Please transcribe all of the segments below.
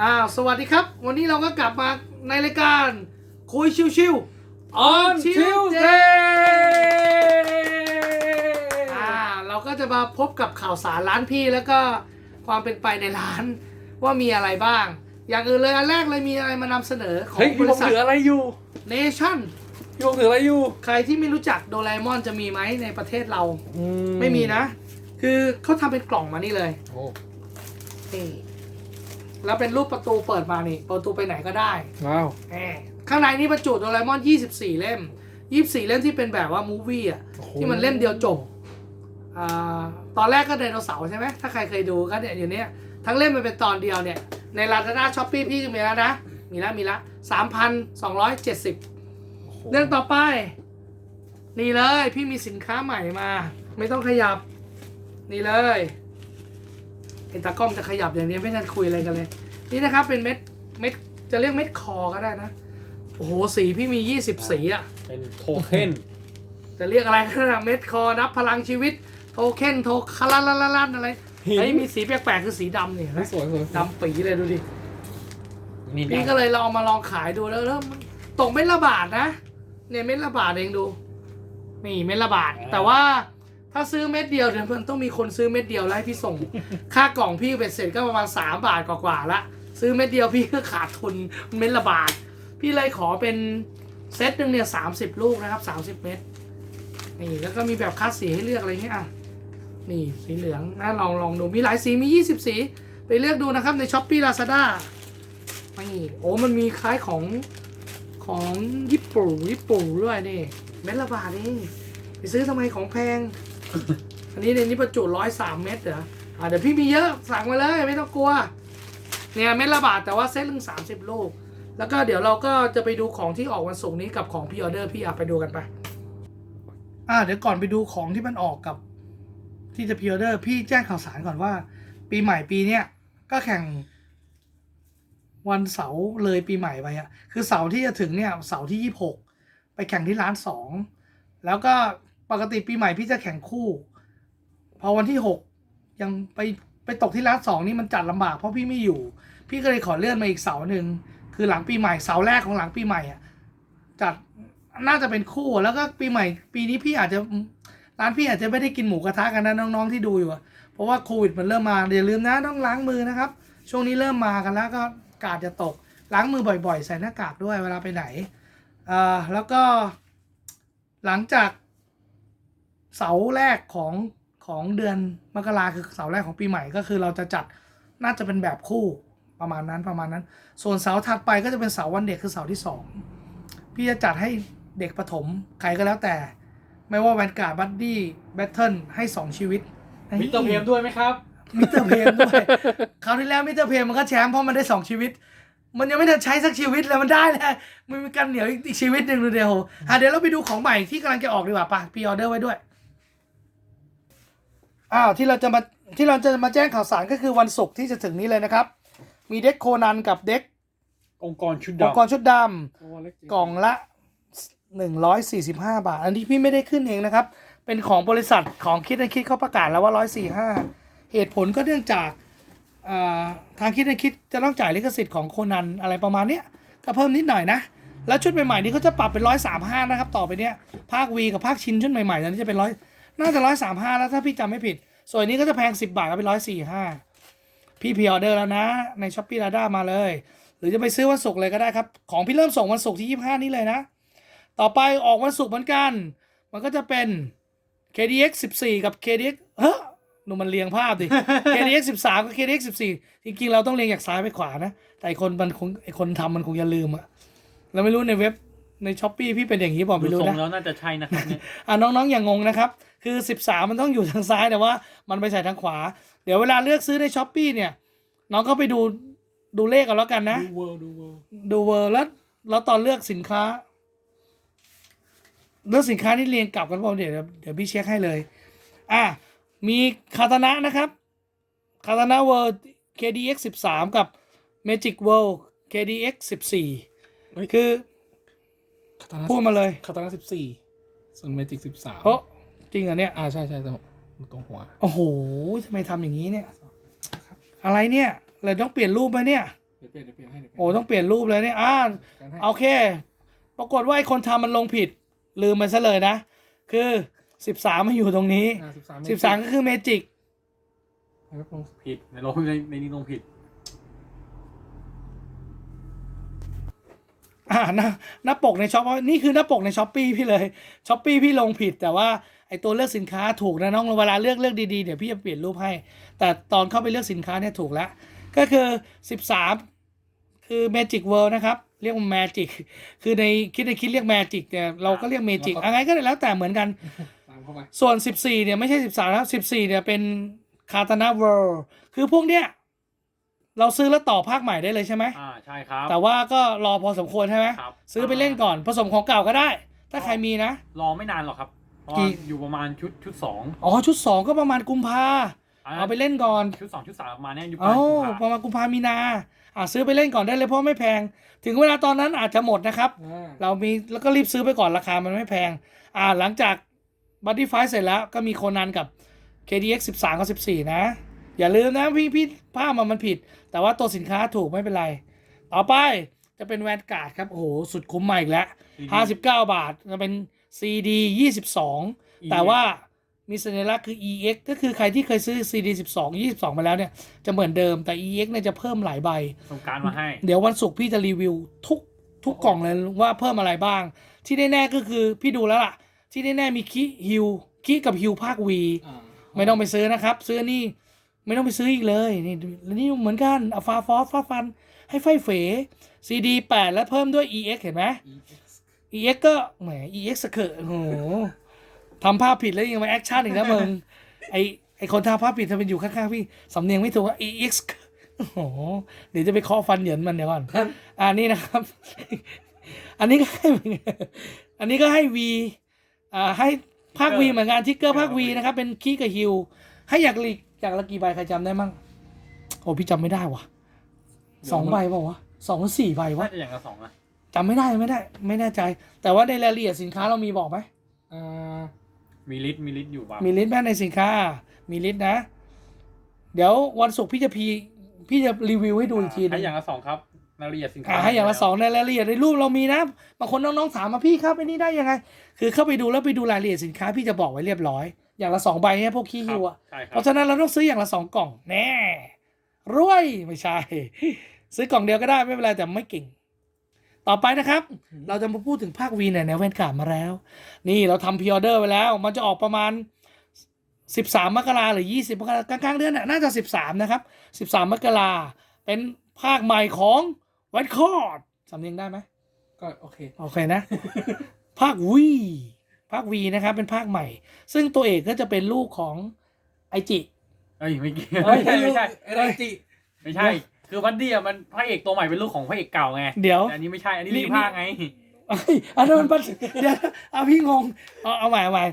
อ้าวสวัสดีครับ วันนี้เราก็กลับมาในรายการคุยชิวๆ On Tuesday อ่าเราก็จะมาพบกับข่าวสารร้านพี่แล้วก็ความเป็นไปในร้านว่ามีอะไรบ้าง อย่างอื่นเลยอันแรกเลยมีอะไรมานำเสนอของเฮ้ยบพี่บริอกษัท ถืออะไรอยู่เนชั่นพี่บอกถืออะไรอยู่ใครที่ไม่รู้จักโดราเอมอนจะมีไหมในประเทศเราอืไม่มีนะ คือเขาทำเป็นกล่องมานี่เลยโอ้นี่ แล้วเป็นรูปประตูเปิดมานี่ประตูไปไหนก็ได้ว้าวแหมข้างในนี่บรรจุโดราเอมอน 24 เล่ม 24 เล่มที่เป็นแบบว่ามูฟวี่อะโอ้โหที่มันเล่มเดียวจบอ่าตอนแรกก็ไดโนเสาร์ใช่ไหมถ้าใครเคยดูก็เนี่ยอยู่เนี้ยทั้งเล่มมันเป็นตอนเดียวเนี่ย ใน Lazada s h o p e e พี่ก็มีแล้วนะ มีแล้วมีแล้ว3,270เรื่องต่อไป นี่เลยพี่มีสินค้าใหม่มา ไม่ต้องขยับ นี่เลย ไอ้ตากล้องจะขยับอย่างนี้ไม่ทันคุยอะไรกันเลย นี่นะครับเป็นเม็ดเม็ดจะเรียกเม็ดคอก็ได้นะ โอ้โหสีพี่มี 20 สีอะเป็นโทเค็นจะเรียกอะไรก็ได้เม็ดคอนับพลังชีวิต โทเค็นโทคาราลาลาลันอะไรไอ้ยมีสีแปลกๆคือสีดำเนี่ยเฮ้ยนะสวยสวยดำปีเลยดูดินี่พี่ก็เลยลองมาลองขายดูแล้วเริ่มตกเม็ดละบาทนะเนี่ยเม็ดละบาทเองดู นี่เม็ดละบาทแต่ว่า ถ้าซื้อเม็ดเดียวเดี๋ยวมันต้องมีคนซื้อเม็ดเดียวแล้วให้พี่ส่ง ค่ากล่องพี่เบ็ดเสร็จก็ประมาณสามบาทกว่าๆละ ซื้อเม็ดเดียวพี่ก็ขาดทุนเม็ดละบาท พี่เลยขอเป็นเซตหนึ่งเนี่ยสามสิบลูกนะครับสามสิบเม็ดนี่แล้วก็มีแบบคัดสีให้เลือกอะไรเงี้ยอะนี่สีเหลืองนะลองลองดูมีหลายสีมียี่สิบสี ไปเลือกดูนะครับในช้อปปี้ลาซาด้านี่โอ้มันมีคล้ายของของญี่ปุ่นญี่ปุ่นด้วยนี่เม็ดละบาทเองไปซื้อทำไมของแพง อันนี้ในนี้ประจุร้อยสามเม็ดเหรออ่าเดี๋ยวพี่มีเยอะสั่งมาเลยไม่ต้องกลัว เนี่ยเม็ดละบาทแต่ว่าเซตหนึ่งสามสิบลูก แล้วก็เดี๋ยวเราก็จะไปดูของที่ออกวันศุกร์นี้กับของพี่ออเดอร์พี่อาไปดูกันไป อ่าเดี๋ยวก่อนไปดูของที่มันออกกับ ที่จะพิออเดอร์พี่แจ้งข่าวสารก่อนว่า ปีใหม่ปีเนี้ยก็แข่งวันเสาร์เลยปีใหม่ไปอะคือเสาร์ที่จะถึงเนี่ยเสาร์ที่ยี่หกไปแข่งที่ร้านสองแล้วก็ ปกติปีใหม่พี่จะแข่งคู่ พอวันที่หกยังไปไปตกที่ร้านสองนี่มันจัดลำบากเพราะพี่ไม่อยู่ พี่ก็เลยขอเลื่อนมาอีกเสาร์หนึ่งคือหลังปีใหม่เสาร์แรกของหลังปีใหม่อะจัดน่าจะเป็นคู่แล้วก็ปีใหม่ ปีนี้พี่อาจจะร้านพี่อาจจะไม่ได้กินหมูกระทะกันนะน้องๆที่ดูอยู่เพราะว่าโควิดมันเริ่มมาอย่าลืมนะต้องล้างมือนะครับ ช่วงนี้เริ่มมากันแล้วก็กาดจะตกล้างมือบ่อยๆ ใส่หน้ากากด้วยเวลาไปไหนอ่าแล้วก็หลังจาก เสาร์แรกของของเดือนมกราคือเสาร์แรกของปีใหม่ก็คือเราจะจัดน่าจะเป็นแบบคู่ประมาณนั้นประมาณนั้น ส่วนเสาร์ถัดไปก็จะเป็นเสาร์วันเด็กคือเสาร์ที่สองพี่จะจัดให้เด็กประถมใครก็แล้วแต่ ไม่ว่าแวนการ์ดบัดดี้แบทเทิลให้สองชีวิตมิสเตอร์เพมด้วยไหมครับมิสเตอร์เพมด้วยคราวที่แล้วมิสเตอร์เพมมันก็แชมป์เพราะมันได้สองชีวิต มันยังไม่ทันใช้สักชีวิตเลยมันได้แล้วมันมีการเหนียวอีกอีกชีวิตหนึ่งดูเดียวอะเดี๋ยวเราไปดูของใหม่ที่กำลังจะออกดีกว่าป่ะพีออเดอร์ไว้ด้วย อ้าวที่เราจะมาที่เราจะมาแจ้งข่าวสารก็คือวันศุกร์ที่จะถึงนี้เลยนะครับ มีเด็กโคนันกับเด็กองค์กรชุดอุปดำกรณ์ชุดดำกล่องละ 145 บาท อันนี้พี่ไม่ได้ขึ้นเองนะครับ เป็นของบริษัทของคิดนคิดเขาประกาศแล้วว่า 145 เหตุผลก็เนื่องจากอ่าทางคิดนคิดจะต้องจ่ายลิขสิทธิ์ของโคนันอะไรประมาณเนี้ยก็เพิ่มนิดหน่อยนะ แล้วชุดใหม่ๆนี้เขาจะปรับเป็น 135 นะครับ ต่อไปเนี้ยภาควีกับภาคชินชุดใหม่ๆตอนนี้จะเป็น น่าจะร้อยน่าจะ135แล้วถ้าพี่จำไม่ผิด ส่วนนี้ก็จะแพง10บาทก็เป็น145พี่พรีออเดอร์แล้วนะ ในช้อปปี้ลาด้ามาเลย หรือจะไปซื้อวันศุกร์เลยก็ได้ครับ ของพี่เริ่มส่งวันศุกร์ที่25นี้เลยนะ ต่อไปออกวันศุกร์เหมือนกัน มันก็จะเป็น KDX 14 กับ KDX เฮ้ยดูมันเรียงภาพดิ KDX 13 กับ KDX 14 จริงๆ เราต้องเรียงจากซ้ายไปขวานะ แต่ไอคนมันคงไอคนทำมันคงจะลืมอะเราไม่รู้ในเว็บ ในช้อปปีพี่เป็นอย่างนี้บอกดูไม่รู้ทรงนะแล้วน่าจะใช่นะครับเนี่ยอะน้องๆอย่างงงนะครับ คือ 13 มันต้องอยู่ทางซ้ายแต่ว่ามันไปใส่ทางขวา เดี๋ยวเวลาเลือกซื้อในช้อปปีเนี่ย น้องก็ไปดูดูเลขกันแล้วกันนะ ดูเวิร์ดูเวิร์ดูเวอร์แล้วแล้วตอนเลือกสินค้า เลือกสินค้านี่เรียงกลับกันเปล่าเดี๋ยวเดี๋ยวพี่เช็คให้เลย อะมีคาตานะนะครับคาตานะเวิร์ KDX 13 กับ Magic World KDX 14 คือคา ตานะพูดมาเลยคาตานะสิบสี่ส่วนเมจิกสิบสามเพราะจริงเหรอเนี่ย อ่าใช่ใช่ตรงตรงหัว โอ้โหทำไมทำอย่างนี้เนี่ย อะไรเนี่ยเราต้องเปลี่ยนรูปไหมเนี่ยเดี๋ยวเปลี่ยนเดี๋ยวเปลี่ยนให้เดี๋ยวเปลี่ยนโอ้ต้องเปลี่ยนรูปเลยเนี่ยอ่าการให้โอเค ปรากฏว่าไอ้คนทำมันลงผิด ลืมมันซะเลยนะ คือสิบสามมาอยู่ตรงนี้อ่าสิบสามสิบสามก็คือเมจิกครับลงผิดในลงในในนี้ลงผิด อ่าหน้าหน้าปกในช็อปนี่คือหน้าปกในช้อปปีพี่เลยช้อปปีพี่ลงผิด แต่ว่าไอตัวเลือกสินค้าถูกนะน้องเวลาเลือกเลือกดีๆเดี๋ยวพี่จะเปลี่ยนรูปให้ แต่ตอนเข้าไปเลือกสินค้าเนี่ยถูกแล้ว ก็คือ 13 คือ Magic World นะครับ เรียกว่า Magic คือในคิดในคิดเรียก Magic แต่เราก็เรียก Magic อะไรก็ได้แล้วแต่เหมือนกันตามเข้าไปส่วน 14เนี่ยไม่ใช่ 13 นะครับ 14เนี่ยเป็นคาตานาเวิลด์คือพวกเนี้ย เราซื้อแล้วต่อภาคใหม่ได้เลยใช่ไหม อ่าใช่ครับ แต่ว่าก็รอพอสมควรใช่ไหม ครับ ซื้อไปเล่นก่อนผสมของเก่าก็ได้ ถ้าใครมีนะ รอไม่นานหรอกครับเพราะกี่ว่าอยู่ประมาณชุดชุดสองอ๋อชุด 2 ก็ประมาณกุมภาเอาไปเล่นก่อนชุดสองชุดสามประมาณเนี้ยอยู่ประเอ้ามาณกุมประภามาณกุมภามีนาอะซื้อไปเล่นก่อนได้เลยเพราะไม่แพง ถึงเวลาตอนนั้นอาจจะหมดนะครับ อ่าเรามีแล้วก็รีบซื้อไปก่อนราคามันไม่แพง อ่าหลังจากบัตตี้ไฟเสร็จแล้วก็มีโคนันกับ KDX 13 กับ 14 นะ อย่าลืมนะพี่พี่ภาพมันมันผิด แต่ว่าตัวสินค้าถูกไม่เป็นไร ต่อไปจะเป็นแวนการ์ดครับ โอ้โห สุดคุ้มใหม่อีกแล้ว59บาทจะเป็น CD 22แต่ว่ามีสัญลักษณ์คือ EX ก็คือใครที่เคยซื้อ CD 12 22 มาแล้วเนี่ย จะเหมือนเดิมแต่ EX เนี่ยจะเพิ่มหลายใบส่งการมาให้ เดี๋ยววันศุกร์พี่จะรีวิวทุกทุกกล่องเลยว่าเพิ่มอะไรบ้าง ที่แน่ๆก็คือพี่ดูแล้วล่ะ ที่แน่ๆมีคิฮิวคิกับฮิวภาควีอ่าไม่ต้องไปซื้อนะครับ ซื้อนี่ ไม่ต้องไปซื้ออีกเลยนี่แล้วนี่เหมือนกันอัฟาฟอสฟาฟัน ให้ไฟเฟซีดีแปดแล้วเพิ่มด้วย EX เห็นไหม EX EX ก็แหม EX สะเกอะโอ้โหทำภาพผิดแล้วยังมาแอคชั่นอีกนะมึงไอไอคนทำภาพผิดทำเป็นอยู่ข้างๆพี่สำเนียงไม่ถูกว่า EX โอ้โหเดี๋ยวจะไปเคาะฟันเหยินมันเดี๋ยวก่อนอันนี้นะครับ อันนี้ก็ให้เหมือนกันอันนี้ก็ให้ V อ่าให้ภาค V เหมือนกันทิกเกอร์ภาค V นะครับ เป็นคีกับฮิวให้อยากลีก อยากละกี่ใบใครจำได้มั่งโอ้พี่จำไม่ได้ว่ะสองใบเปล่าวะสองหรือสี่ใบวะ น่าจะอย่างละสองนะจำไม่ได้ไม่ได้ ไม่แน่ใจ แต่ว่าในรายละเอียดสินค้าเรามีบอกไหมอ่ามีลิตรมีลิตรอยู่บ้างมีลิสต์ไหมในสินค้า มีลิสต์นะ เดี๋ยววันศุกร์พี่จะพีพี่จะรีวิวให้ดูอีกทีหนึให้งอย่างละสองครับรายละเอียดสินค้าอ่าให้อย่างละสองในรายละเอียดในรูปเรามีนะบางคนน้องๆถามมาพี่ครับไอ้นี่ได้ยังไง คือเข้าไปดูแล้วไปดูรายละเอียดสินค้าพี่จะบอกไว้เรียบร้อย อย่างละสองใบเนี่ยพวกคีคฮิรับวอะใช่คเพรับราะฉะนั้นเราต้องซื้ออย่างละสองกล่องแน่รวยไม่ใช่ ซื้อกล่องเดียวก็ได้ไม่เป็นไรแต่ไม่เก่ง ต่อไปนะครับ เราจะมาพูดถึงภาควีเนี่ยในแวนการ์ดมาแล้ว นี่เราทำพิออเดอร์ไว้แล้ว มันจะออกประมาณ 13 มกราหรือ 20 มกรากลางๆเดือนน่ะน่าจะ 13 นะครับ 13 มกราเป็นภาคใหม่ของแวนคอร์ดสำเนียงได้ไหมก็โอเค โอเคนะ ภาควี ภาควีนะครับเป็นภาคใหม่ ซึ่งตัวเอกก็จะเป็นลูกของไอจิ เอ้ยไม่เกี่ยวเอ้ยไม่ใช่ไม่ใช่ไอ้ไรจิไม่ใช่ คือพันดี้อะมันพระเอกตัวใหม่เป็นลูกของพระเอกเก่าไงเดี๋ยว แต่อันนี้ไม่ใช่ อันนี้นี่ รีภาคไง เอ้ยอันนั้นมันปัดเดี๋ยวเอาพี่งงเอาเอาใหม่เอาใหม่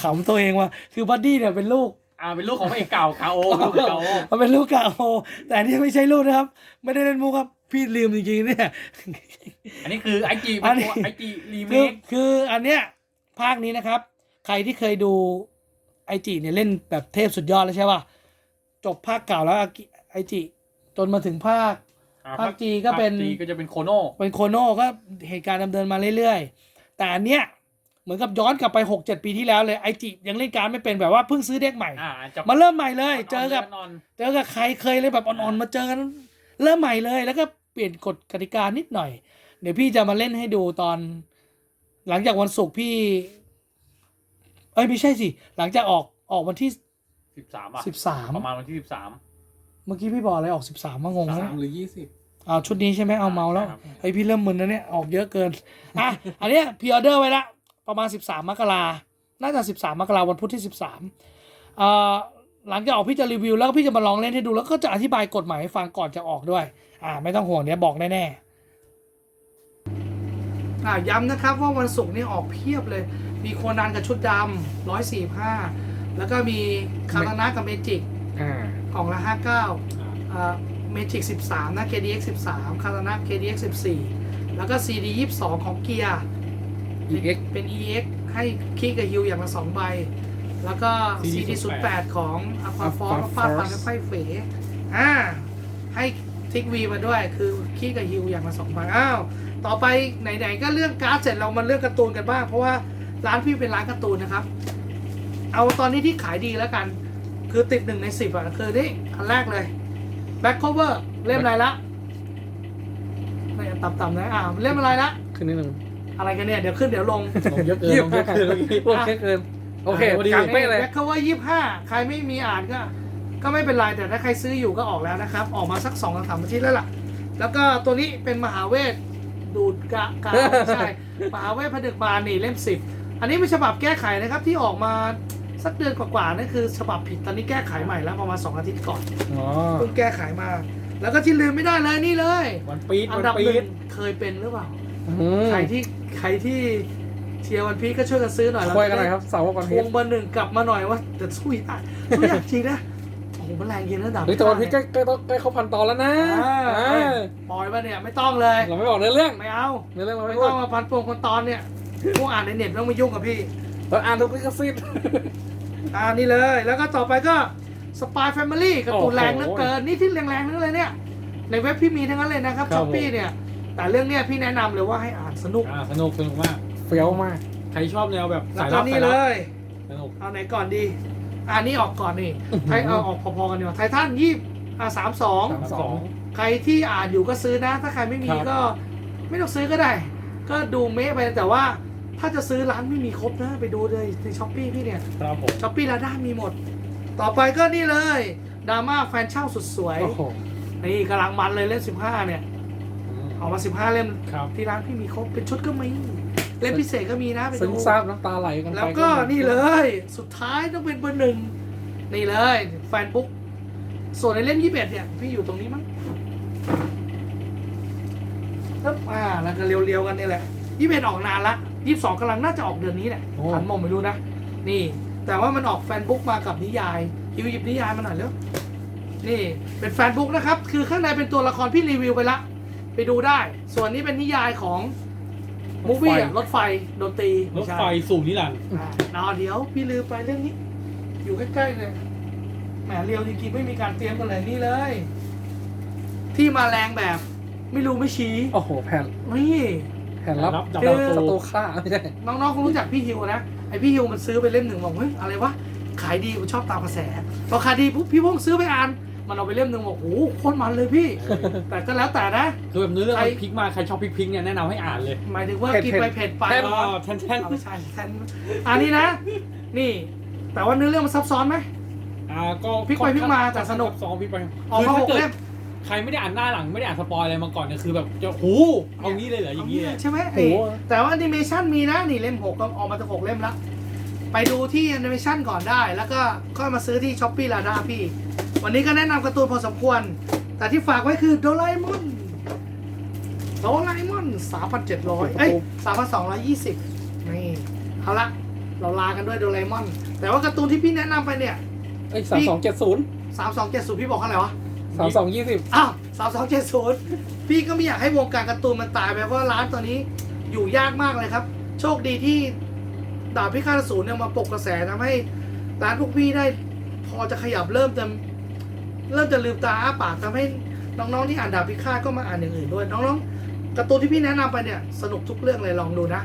ขำตัวเองว่าคือบัดดี้เนี่ยเป็นลูก อ่าเป็นลูกของพระเอกเก่าคาโอลูกเก่าโอมันเป็นลูกเก่าแต่อันนี่ไม่ใช่ลูกนะครับ ไม่ได้เล่นมุกครับพี่ลืมจริงๆเนี่ย อันนี้คือไอจีอัเป็นนนี้ตัวไอจีรีเมคือคคืออันเนี้ยภาคนี้นะครับ ใครที่เคยดูไอจิเนี่ยเล่นแบบเทพสุดยอดแล้วใช่ป่ะจบภาคเก่าแล้วอากิไอจิจนมาถึงภาคภาค G ก็เป็นจีก็จะเป็นโคโน่เป็นโคโน่ก็เหตุการณ์ดำเนินมาเรื่อยๆ แต่อันเนี้ย เหมือนกับย้อนกลับไปหกเจ็ดปีที่แล้วเลยไอจิยังเล่นการดไม่เป็นแบบว่าเพิ่งซื้อเด็กใหม่ อ่าจะมาเริ่มใหม่เลย เจอกับ นอนเจอกับใครเคยเลยแบบอ่อนๆมาเจอกันเริ่มใหม่เลย แล้วก็เปลี่ยนกฎกติกานิดหน่อย เดี๋ยวพี่จะมาเล่นให้ดูตอน หลังจากวันศุกร์พี่ เอ้ยไม่ใช่สิ หลังจากออกออกวันที่สิบสามอะสิบสามประมาณวันที่สิบสามเมื่อกี้พี่บอกอะไรออกสิบสามมางงสาแล้วมหรือยี่สิบเอาชุดนี้ใช่ไหมเอาเมาแล้วครับไอพี่เริ่มมึนแล้วเนี่ยออกเยอะเกินอะอันเนี้ยพ r ออเดอร์ไว้ละ ประมาณ 13 มกราน่าจะ 13 มกราวันพุธที่ 13เอ่อหลังจากออกพี่จะรีวิวแล้วก็พี่จะมาลองเล่นให้ดูแล้วก็จะอธิบายกฎหมายให้ฟังก่อนจะออกด้วย อ่า ไม่ต้องห่วงเนี้ยบอกแน่ๆอ่าย้ำนะครับว่าวันศุกร์นี่ออกเพียบเลย มีโคนันกับชุดดำร้อยสี่ห้าแล้วก็มีคารานะกับเมจิกอ่ากล่องละห้าเก้าเมจิกสิบสามนะ KDX สิบสามคาตานะ KDX สิบสี่แล้วก็ CD ยี่สิบสองของเกียร์ อีเอ็กเป็น EX ให้คีกับฮิวอย่างละสองใบ แล้วก็ CD ศูนย์แปดของอัลฟาฟอร์ Alpha ฟาดฟัน Force และไฟเฟอ่าให้ให้ทิกวีมาด้วยคือคีกับฮิวอย่างละสองพันอ้าวต่อไปไหนๆก็เรื่องการ์ดเสร็จเรามาเรื่องการ์ตูนกันบ้าง เพราะว่าร้านพี่เป็นร้านการ์ตูนนะครับ เอาตอนนี้ที่ขายดีแล้วกัน คือติดหนึ่งในสิบอะคือนี่อันแรกเลย Back cover เล่มอะไรละไม่ต่ำๆนะอ่าเล่มอะไรละขึ้นนิดนึง อะไรกันเนี่ยเดี๋ยวขึ้นเดี๋ยวลงลงเยอะเกินลงเยอะเกินเมื่อกี้โอเคเกินโอเคพอดีกลางเป๊ะเลยแบ็คเขาว่ายี่ห้าใครไม่มีอ่านก็ ก็ไม่เป็นไรแต่ถ้าใครซื้ออยู่ก็ออกแล้วนะครับ ออกมาสักสองสามอาทิตย์แล้วล่ะ แล้วก็ตัวนี้เป็นมหาเวทดูดกะกาไม่ใช่มหาเวทผนึกบานนี่เล่มสิบอันนี้เป็นฉบับแก้ไขนะครับที่ออกมาสักเดือนกว่าๆนั่นคือฉบับผิดตอนนี้แก้ไขใหม่แล้วประมาณสองอาทิตย์ก่อนอ๋อเพิ่งแก้ไขมา แล้วก็ที่ลืมไม่ได้เลยนี่เลย วันปีดอัวันนดับปีหนึ่ดงเคยเป็นหรือเปล่าอืมใครที่ ใครที่เชียร์วันพีชก็ช่วยกันซื้อหน่อยเราคุยจะกันหน่ได้อยครับเสาร์ก่อนทเพวชงรเบอร์หนึ่งกลับมาหน่อยว่าแต่สู้ยากสู้ยากจริงนะโอ้โหมันแรงเย็นระดับเฮ้ยแต่วันพีชใกล้ใกล้ต้องใกล้เข้าพันตอนแล้วนะอ่าอ่าปล่อยมาเนี่ยไม่ต้องเลยเราไม่บอกเนื้อเรื่องไม่เอาเนื้อเรื่องเราไม่ไม่พูต้ดองมาพันปวงคนตอนเนี่ยพวกอ่านในเน็ตไม่ต้องมายุ่งกับพี่เราอ่านทุกลิขสิทธิ์อ่านี่เลยแล้วก็ต่อไปก็สปายแฟมิลี่การ์ตูนแรงเหลือเกินนี่ที่แรงๆนั่นเลยเนี่ยในเว็บพี่มีทั้งนั้นเลยนะครับช้อปปี้เนี่ย แต่เรื่องเนี้ยพี่แนะนำเลยว่าให้อ่านสนุกอ่าสนุกสนุกมาก เฟี้ยวมาก ใครชอบแนวแบบแล้วสายก็ลับนี่สายเลลับย สนุก เอาไหนก่อนดี อ่านี่ออกก่อนนี่อื้อหือ ไทยเอาออกพอๆกันดีกว่าไททันยี่อ่าสามสองสามสอง ใครที่อ่านอยู่ก็ซื้อนะ ถ้าใครไม่มีครับ ก็ไม่ต้องซื้อก็ได้ ก็ดูเมะไปแต่ว่า ถ้าจะซื้อร้านไม่มีครบนะไปดูเลยในช้อปปี้พี่เนี่ยครับผมช้อปปี้ลาด้ามีหมด ต่อไปก็นี่เลยดราม่าแฟนเช่าสุดสวย โอ้โหนี่กำลังมันเลยเล่มสิบห้าเนี่ย อืมออกมาสิบห้าเล่มครับที่ร้านพี่มีครบเป็นชุดก็มีเล่มพิเศษก็มีนะไปซึ้งดูซาบน้ำตาไหลกันไปแล้วก็นี่เลย สุดท้ายต้องเป็นเบอร์หนึ่งนี่เลย แฟนบุ๊กส่วนในเล่มยี่สิบเอ็ดเนี่ยพี่อยู่ตรงนี้มั้งปึ๊บอ่าแล้วก็เรียวๆกันนี่แหละยี่สิบเอ็ดออกนานละยี่สิบสองกำลังน่าจะออกเดือนนี้แหละโอ้ขันมองไม่รู้นะ นี่ แต่ว่ามันออกแฟนบุ๊กมากับนิยายฮิวหยิบนิยายมาหน่อยเร็วนี่เป็นแฟนบุ๊กนะครับ คือข้างในเป็นตัวละครพี่รีวิวไปละ ไปดูได้ ส่วนนี้เป็นนิยายของมูฟี่รถไฟดนตรีรถไฟสู่นิรันดร์อ่านอนเดี๋ยวพี่ลืมไปเรื่องนี้ อยู่ใกล้ๆเลยแหมเรียวจริงๆไม่มีการเตรียมกันเลยนี่เลย ที่มาแรงแบบ ไม่รู้ไม่ชี้โอ้โหแผ่นนี่ แผ่นรับดับคือดับสตูตูฆ่าไม่ใช่น้องๆคงรู้จักพี่ฮิวนะไอพี่ฮิวมันซื้อไปเล่มหนึ่งบอกเฮ้ยอะไรวะขายดีผมชอบตามกระแสพอขายดีปุ๊บพี่พงซื้อไปอ่าน มันเอาไปเล่มหนึ่งบอกโอ้โหโคตรมันเลยพี่ แต่ก็แล้วแต่นะ คือแบบเนื้อเรื่องใครมันพลิกมาใครชอบพลิกพลิกเนี่ยแนะนำให้อ่านเลยหมายถึงว่ากินไปเผ็ดไปอ๋อแทนแทนเอาไม่ใช่แทนอันนี้นะ นี่ แต่ว่าเนื้อเรื่องมันซับซ้อนไหม อ่าก็พลิกไปพลิกมาแต่สนุก สองพลิกไปออกคือมาหถ้ากเกิดเล่มใครไม่ได้อ่านหน้าหลังไม่ได้อ่านสปอยอะไรมาก่อนเนี่ยคือแบบจะโหเอางี้เลยเหรออย่างนี้เลยใช่ไหมโอ้โหแต่ว่าแอนิเมชันมีนะนี่เล่มหกก็ออกมาจากหกเล่มละไปดูที่แอนิเมชันก่อนได้ แล้วก็ค่อยมาซื้อที่ช้อปปี้ลาด้าพี่ วันนี้ก็แนะนำการ์ตูนพอสมควร แต่ที่ฝากไว้คือโดราเอมอนโดราเอมอนสามพันเจ็ดร้อยเอ้ยสามพันสองร้อยยี่สิบนี่ เอาละ เราลากันด้วยโดราเอมอน แต่ว่าการ์ตูนที่พี่แนะนำไปเนี่ยเอ้ยสามสองเจ็ดศูนย์สามสองเจ็ดศูนย์พี่บอกเท่าไหร่วะสามสองยี่สิบอ้าวสามสองเจ็ดศูนย์พี่ก็ไม่อยากให้วงการการ์ตูนมันตายไปเพราะว่าร้านตอนนี้อยู่ยากมากเลยครับ โชคดีที่ดาบพิฆาตอสูรเนี่ยมาปลุกกระแสทำให้ร้านพวกพี่ได้พอจะขยับเริ่มจะ เริ่มจะลืมตาอ้าปากทำให้น้องๆที่อ่านดาบพิฆาตก็มาอ่านอย่างอื่นด้วย น้องๆการ์ตูนที่พี่แนะนำไปเนี่ยสนุกทุกเรื่องเลยลองดูนะ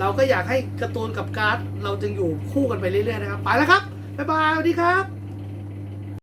เราก็อยากให้การ์ตูนกับการ์ดเราจึงอยู่คู่กันไปเรื่อยๆนะครับ ไปแล้วครับบ๊ายบายสวัสดีครับ